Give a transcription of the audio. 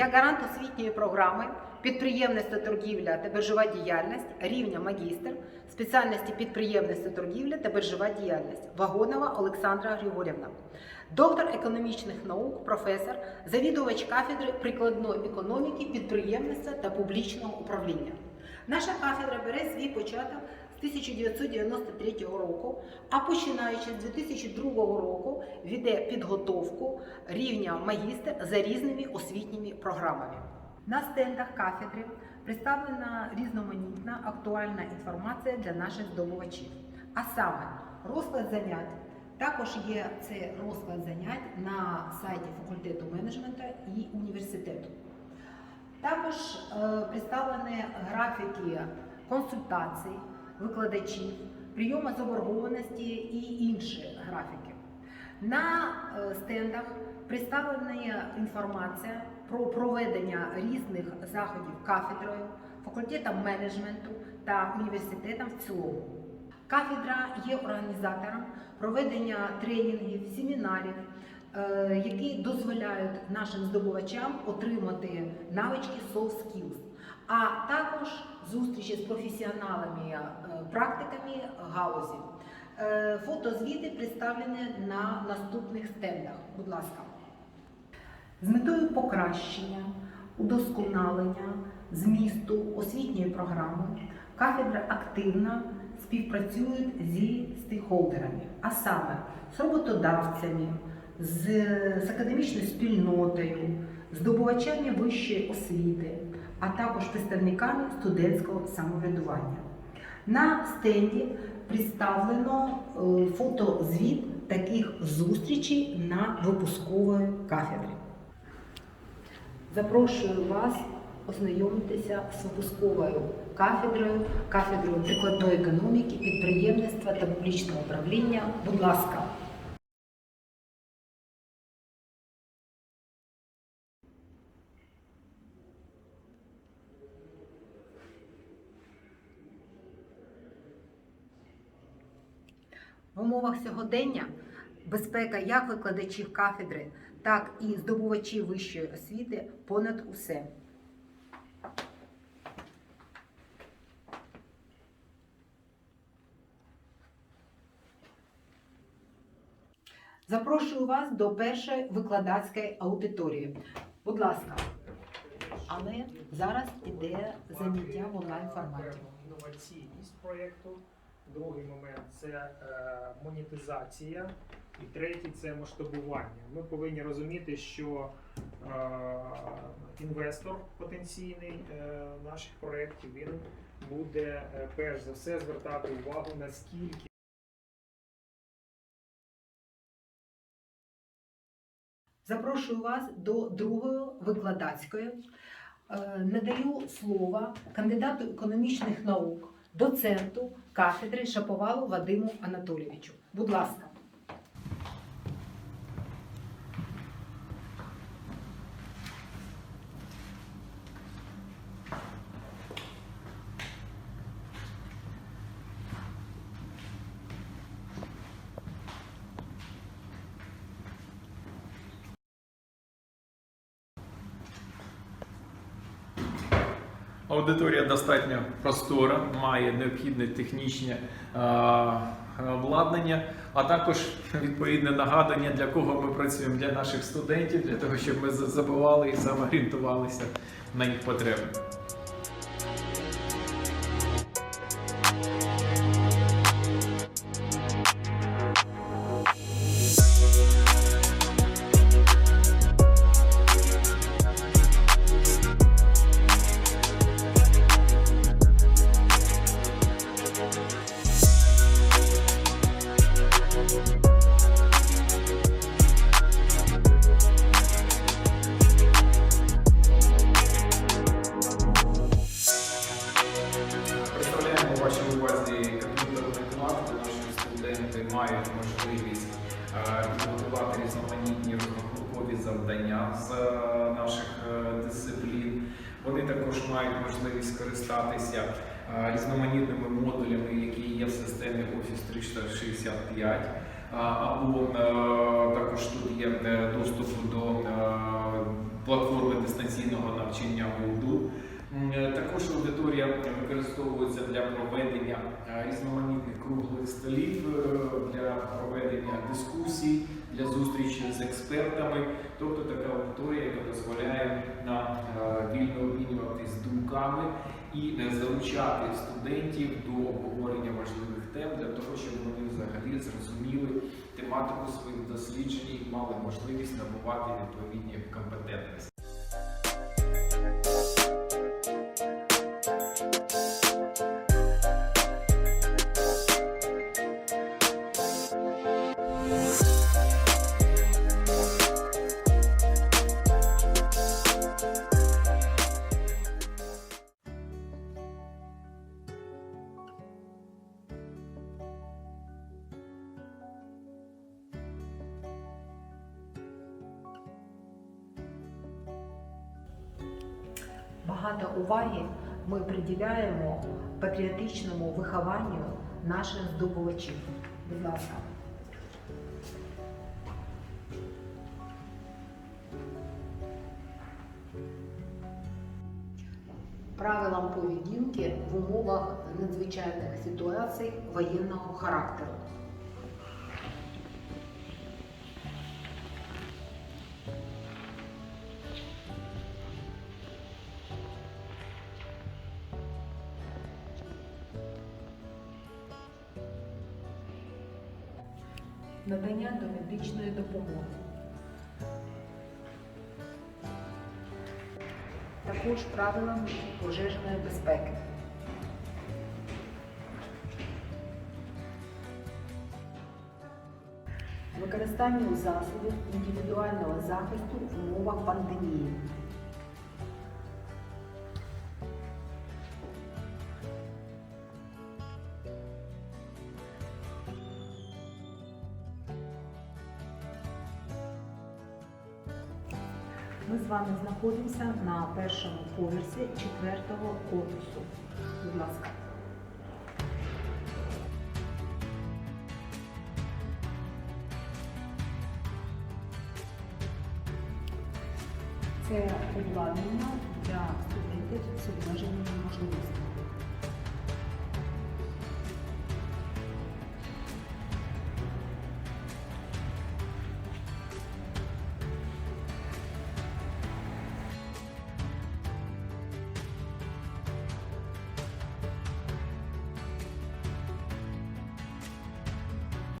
як гарант освітньої програми підприємництво торгівля та біржова діяльність рівня магістр спеціальності підприємництво торгівля та біржова діяльність Вагонова Олександра Григорівна, доктор економічних наук, професор, завідувач кафедри прикладної економіки, підприємництва та публічного управління. Наша кафедра бере свій початок 1993 року, а починаючи з 2002 року веде підготовку рівня магістр за різними освітніми програмами. На стендах кафедри представлена різноманітна актуальна інформація для наших здобувачів. А саме розклад занять. Також є це розклад занять на сайті факультету менеджменту і університету. Також е, представлені графіки консультацій, викладачів, прийому заборгованості і інші графіки. На е, стендах представлена інформація про проведення різних заходів кафедрою, факультетом менеджменту та університетом в цілому. Кафедра є організатором проведення тренінгів, семінарів, е, які дозволяють нашим здобувачам отримати навички soft skills, а також зустрічі з професіоналами, е, практиками галузі. Е, Фотозвіти представлені на наступних стендах. Будь ласка. З метою покращення, удосконалення змісту освітньої програми кафедра активно співпрацює зі стейкхолдерами, а саме з роботодавцями, з, з академічною спільнотою, здобувачами вищої освіти, а також представниками студентського самоврядування. На стенді представлено е, фотозвіт таких зустрічей на випускової кафедрі. Запрошую вас ознайомитися з випусковою кафедрою, кафедрою прикладної економіки, підприємництва та публічного управління. Будь ласка. В умовах сьогодення безпека як викладачів кафедри, так і здобувачів вищої освіти понад усе. Запрошую вас до першої викладацької аудиторії. Будь ласка. Але зараз іде заняття в онлайн форматі. Інноваційність проєкту. Другий момент це е, монетизація. І третій це масштабування. Ми повинні розуміти, що е, інвестор потенційний е, наших проєктів він буде перш за все звертати увагу наскільки Запрошую вас до другої викладацької. Надаю слово кандидату економічних наук, доценту кафедри Шаповалу Вадиму Анатолійовичу. Будь ласка. Аудиторія достатньо простора, має необхідне технічне обладнання, а також відповідне нагадання, для кого ми працюємо для наших студентів, для того, щоб ми забували і самоорієнтувалися на їх потреби. Мають можливість е, підготувати різноманітні розрахункові завдання з е, наших е, дисциплін. Вони також мають можливість скористатися різноманітними модулями, які є в системі Office 365. Або також тут є доступ до платформи дистанційного навчання Moodle. Е, Також аудиторія використовується для проведення е, різноманітних круглих столів, е, для проведення дискусій, для зустрічі з експертами. Тобто така аудиторія, яка дозволяє нам е, вільно обмінюватись думками і е, залучати студентів до обговорення важливих тем для того, щоб вони взагалі зрозуміли тематику своїх досліджень і мали можливість набувати відповідні компетентності. Багато уваги ми приділяємо патріотичному вихованню наших здобувачів. Будь ласка. Правилам поведінки в умовах надзвичайних ситуацій воєнного характеру. Надання домедичної допомоги. Також правилам пожежної безпеки. Використання засобів індивідуального захисту в умовах пандемії. Ми з вами знаходимося на першому поверсі четвертого корпусу. Будь ласка. Це обладнання для студентів з обмеженими можливостями.